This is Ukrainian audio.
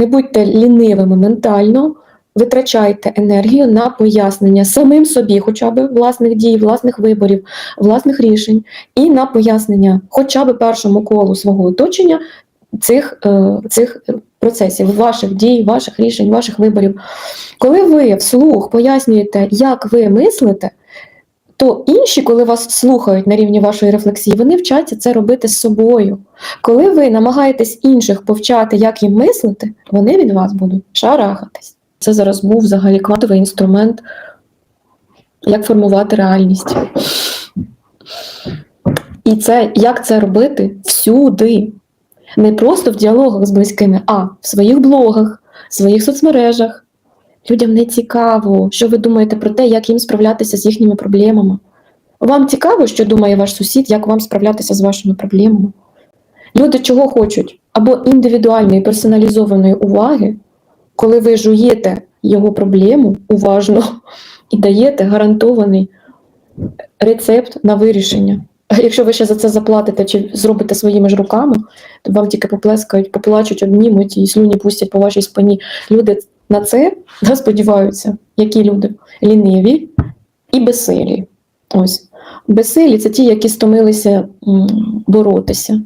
Не будьте лінивими ментально, витрачайте енергію на пояснення самим собі, хоча б власних дій, власних виборів, власних рішень, і на пояснення, хоча б першому колу свого оточення цих, е, цих процесів, ваших дій, ваших рішень, ваших виборів. Коли ви вслух пояснюєте, як ви мислите, то інші, коли вас слухають на рівні вашої рефлексії, вони вчаться це робити з собою. Коли ви намагаєтесь інших повчати, як їм мислити, вони від вас будуть шарахатись. Це зараз був взагалі квантовий інструмент, як формувати реальність. І це як це робити всюди. Не просто в діалогах з близькими, а в своїх блогах, в своїх соцмережах. Людям не цікаво, що ви думаєте про те, як їм справлятися з їхніми проблемами. Вам цікаво, що думає ваш сусід, як вам справлятися з вашими проблемами? Люди чого хочуть? Або індивідуальної персоналізованої уваги, коли ви жуєте його проблему уважно і даєте гарантований рецепт на вирішення. А якщо ви ще за це заплатите чи зробите своїми ж руками, то вам тільки поплескають, поплачуть, обнімуть і слюні пустять по вашій спині. Люди на це да, сподіваються, які люди ліниві і безсилі. Ось безсилі це ті, які стомилися боротися.